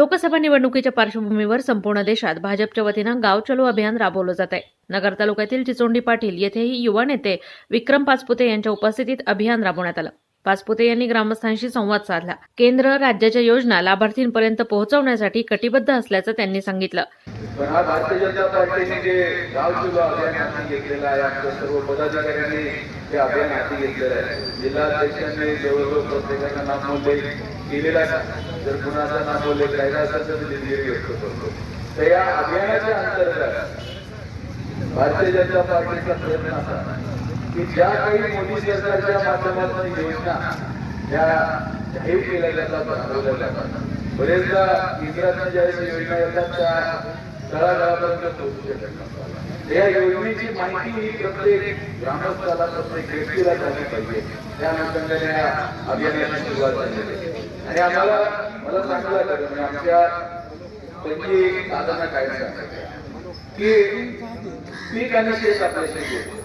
लोकसभा निवडणुकीच्या पार्श्वभूमीवर संपूर्ण देशात भाजपच्या वतीनं गाव चलो अभियान राबवलं जात आहे नगर तालुक्यातील चिचोंडी पाटील येथेही युवा नेते विक्रम पाचपुते यांच्या उपस्थितीत अभियान राबवण्यात आलं. पाचपुते यांनी ग्रामस्थांशी संवाद साधला. केंद्र राज्याच्या योजना लाभार्थींपर्यंत पोहोचवण्यासाठी कटिबद्ध असल्याचं त्यांनी सांगितलं. पण हा भारतीय जनता पार्टीने जे गाव चुलो अभियान हाती घेतलेलं आहे आमच्या सर्व पदाधिकाऱ्यांनी ते अभियान हाती घेतलेलं आहे. जिल्हा अध्यक्षांनी जवळजवळ प्रत्येकाचा नाम नोंदणी केलेला जर कुणाचा नाम बोलले कायदा असेल तर मी निर्णय व्यक्त करतो. तर या अभियानाच्या अंतर्गत भारतीय जनता पार्टीचा प्रयत्न असा की ज्या काही मोदी सरकारच्या माध्यमातून योजना या जाहीर केल्या जातात राबवल्या जातात. बरेचदा केंद्रातनं ज्या योजना येतात त्या तळागाळापर्यंत पोहोचू शकत नसतात. या योजनेची माहिती ही प्रत्येक ग्रामस्थाला प्रत्येक व्यक्तीला झाली पाहिजे. त्या अनुषंगाने या अभियानाची सुरुवात झालेली आहे. आणि आम्हाला मला चांगलं वाटलं म्हणजे आमच्या पैकी दादांना काय सांगायचं की पीक आणि शेत आपल्याशी घेतो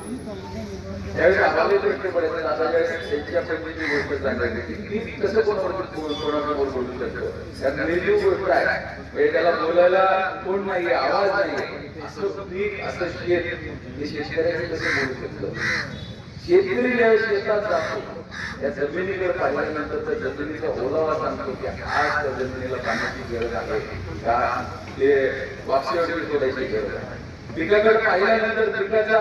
त्यावेळी आम्हाला प्रश्न पडायचा आता ज्यावेळेस त्यांच्या पद्धतीची गोष्ट सांगायची की पीक कसं कोणाबरोबर कोणाबरोबर बोलू शकतो? कारण निर्जीव गोष्ट आहे. म्हणजे त्याला बोलायला कोण नाही आवाज नाही असं पीक असं शेत हे शेतकऱ्याचे कसं बोलू शकतो? शेतकरी ज्यावेळेस शेतात जातो त्या जमिनीकडे पाहिल्यानंतर त्या जमिनीचा ओलावा सांगतो की आज त्या जमिनीला पाण्याची गरज आहे. का? ते वापसीवरती शोधायची गरज आहे. पिकाकडे पाहिल्यानंतर पिकाचा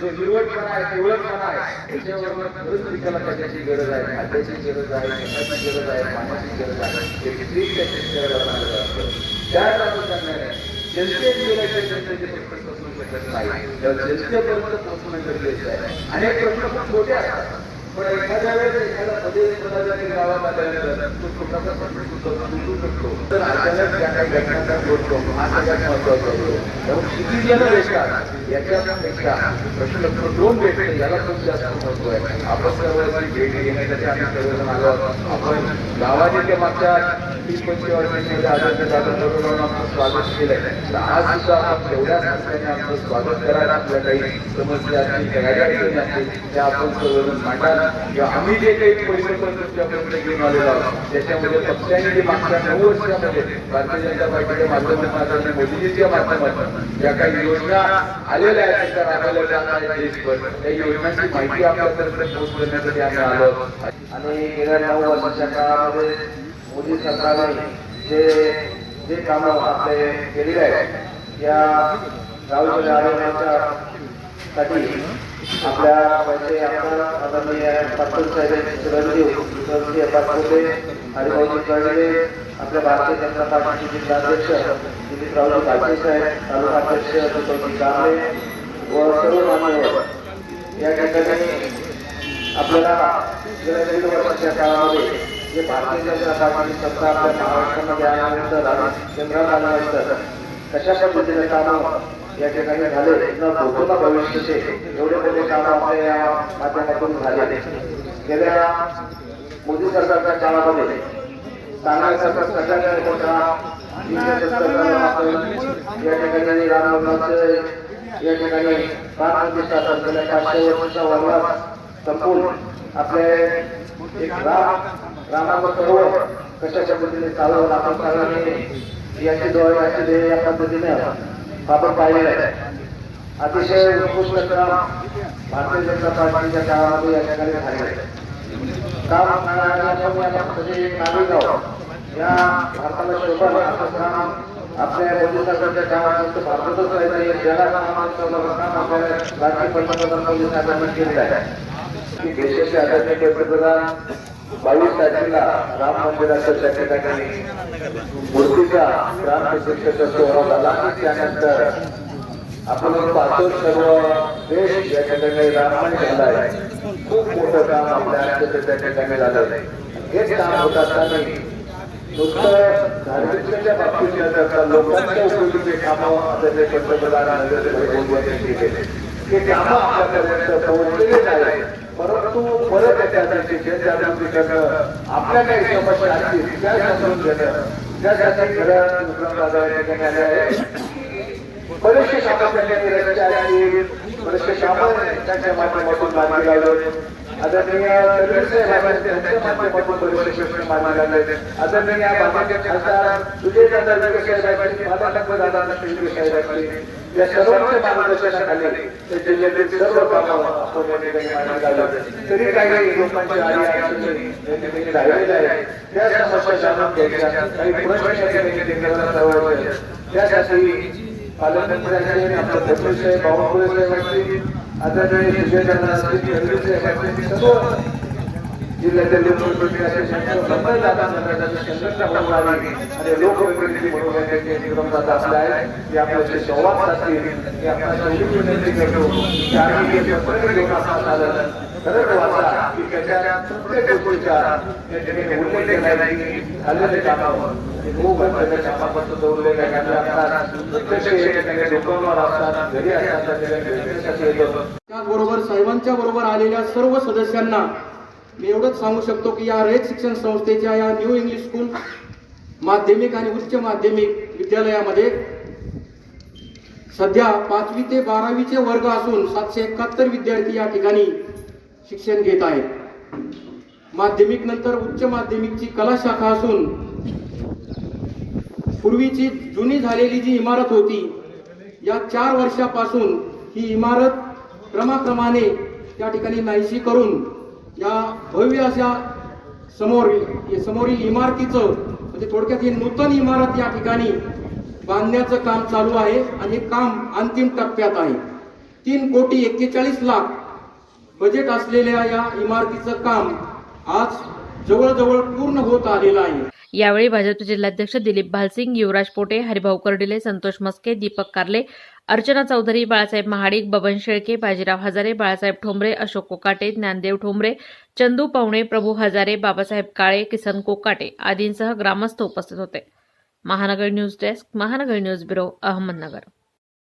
जो हिरवटपणा आहे पिवळटपणा आहे त्याच्याबरोबर खरंच पिकाला कशाची गरज आहे खाद्याची गरज आहे खताची गरज आहे पाण्याची गरज आहे हे पीक त्या शेतकऱ्याला सांगत असतं. त्याच अनुषंगाने जनतेत गेल्याच्या जनतेचे प्रश्न सोडू शकत नाही. तर जनतेपर्यंत पोहोचणं गरजेचं आहे. अनेक प्रश्न खूप मोठे असतात. पण एखाद्या वेळेस एखादा पदे पदाधिकारी गावात आल्यानंतर तो स्वतःचा प्रश्न सुद्धा सुटू शकतो. तर अचानक ज्या काही घटनांचा घडतो हा सगळ्यात महत्त्वाचा असतो त्यामुळे किती जण भेटतात याच्यापेक्षा प्रश्न दोन भेटते याला खूप जास्त महत्त्व आहे. आपण सर्वांची भेट घेण्यासाठी आम्ही सर्वजण आलो आहोत. आपण गावाने ते मागच्या तीस पंचवीस वर्षांमध्ये आदरणीय जागा बरोबर आमचं स्वागत केलंय. तर आज सुद्धा आपण तेवढ्याच हक्काने आमचं स्वागत करायला आपल्या काही समस्या असतील काही असतील त्या आपण सर्वजण मांडाल. किंवा आम्ही जे काही पैसे पण तुमच्यापर्यंत घेऊन आलेलो आहोत त्याच्यामध्ये पक्षांनी मागच्या नऊ वर्षामध्ये भारतीय जनता पार्टीच्या माध्यमातून मोदीजीच्या माध्यमातून ज्या काही योजना आलेल्या आहेत त्या राबवल्या जात त्या योजनांची माहिती आपल्यापर्यंत पोहोचवण्यासाठी आम्ही आलो आणि गेल्या नऊ वर्षाच्या काळामध्ये मोदी सरकारने जे जे कामं आपले केलेले आहेत या गावच्या आरोग्याच्या साठी आपल्या पैसे आपण आदरणीय पाटील साहेब चिरंजीव चिरंजीव पाटोले हरिभाऊजी कळले आपल्या भारतीय जनता पार्टीचे जिल्हाध्यक्ष दिलीपरावजी पाटील साहेब तालुकाध्यक्ष तुकोजी कांबळे व सर्व मान्यवर. या ठिकाणी आपल्याला गेल्या दीड वर्षाच्या काळामध्ये जे भारतीय जनता पार्टी सत्ता आपल्या महाराष्ट्रामध्ये आल्यानंतर आणि केंद्रात आल्यानंतर कशा पद्धतीने कामं या ठिकाणी झाले न भूतोला भविष्याचे एवढे मोठे काम आपल्या या माध्यमातून झाले गेल्या मोदी सरकारच्या काळामध्ये चांगल्या सरकार मोठा या ठिकाणी या ठिकाणी प्राण प्रतिष्ठा गेल्या पाचशे वर्षाचा वनवास आपले एक राम रामाचं सरोवर कशाच्या पद्धतीने चालवलं आपण सगळ्यांनी याची डोळे याची ध्येय या पद्धतीने आपण पाहिलेलं आहे. अतिशय उत्कृष्ट काम भारतीय जनता पार्टीच्या काळामध्ये या ठिकाणी झालेलं आहे. काम या सगळे नागरिक या भारताला शोभा असं काम आपल्या मोदी सरकारच्या भारतातच राहिलं नाही जगात काम आपल्या राजकीय पंतप्रधान मोदी साहेबांनी केलेलं आहे देशाचे आदरणीय पंतप्रधान बावीस तारखेला राम मंदिराच्या त्या ठिकाणी मूर्तीचा राम प्रतिष्ठेचा सोहळा झाला त्यानंतर आपण पाहतो सर्व देश या ठिकाणी राममय झाला आहे खूप मोठं काम आपल्या राज्याचं त्या ठिकाणी झालं हेच काम होत असताना नुसतं धार्मिकतेच्या बाबतीत करता लोकांच्या पंतप्रधान केले ते कामं आपल्यापर्यंत पोहोचलेले नाही परंतु परत त्यासाठी जनजागृती करणं आपल्या काही समस्या असतील त्या समजून घेणं त्यासाठी खरं बरेचसे बरेचसे त्यांच्या माध्यमातून मार्गी आदरणीय आदरणीय या मार्गदर्शनाखाली ते जिल्ह्यातील सर्व तरी काही लोकांची अडचणी या राहिलेल्या आहेत. त्या समस्या जाणून घ्यायच्या काही प्रश्न त्यासाठी पालकमंत्र्यांचे आणि आपले फडणवीस साहेब बावनकुळे आदरणीय सुजयदादा असतील सर्व जिल्ह्यातील लोकप्रतिनिधी असे संबंध दादा संघटना आली आणि लोकप्रतिनिधी म्हणून आहेत ते आपल्याशी संवाद साधतील मी आपल्याला विनंती करतो. की आम्ही खरंच वाचा की त्याच्या प्रत्येक गोष्टीचा या ठिकाणी उल्लेख केला की झालेले कामावर खूप महत्त्वाच्या कामापासून जोडलेल्या आहे प्रत्यक्ष या असतात घरी असतात त्याचबरोबर साहेबांच्या बरोबर आलेल्या सर्व सदस्यांना मी एवढंच सांगू शकतो की या रयत शिक्षण संस्थेच्या या न्यू इंग्लिश स्कूल माध्यमिक आणि उच्च माध्यमिक विद्यालयामध्ये सध्या पाचवी ते बारावीचे वर्ग असून सातशे एकाहत्तर विद्यार्थी या ठिकाणी शिक्षण घेत आहेत. माध्यमिक नंतर उच्च माध्यमिकची कला शाखा असून पूर्वीची जुनी झालेली जी इमारत होती या चार वर्षापासून ही इमारत क्रमाक्रमाने त्या ठिकाणी नाहीशी करून या भव्य अशा समोर समोरील इमारतीचं म्हणजे थोडक्यात ही नूतन इमारत या ठिकाणी बांधण्याचं काम चालू आहे आणि हे काम अंतिम टप्प्यात आहे. तीन कोटी एक्केचाळीस लाख बजेट असलेल्या या इमारतीचं काम आज जवळजवळ पूर्ण होत आलेलं आहे. यावेळी भाजपचे जिल्हाध्यक्ष दिलीप भालसिंग युवराज पोटे हरिभाऊ कर्डिले संतोष मस्के दीपक कारले अर्चना चौधरी बाळासाहेब महाडिक बबन शेळके बाजीराव हजारे बाळासाहेब ठोंबरे अशोक कोकाटे ज्ञानदेव ठोंबरे चंदू पवणे प्रभू हजारे बाबासाहेब काळे किसन कोकाटे आदींसह ग्रामस्थ उपस्थित होते. Mahanagar news desk Mahanagar news bureau Ahmednagar.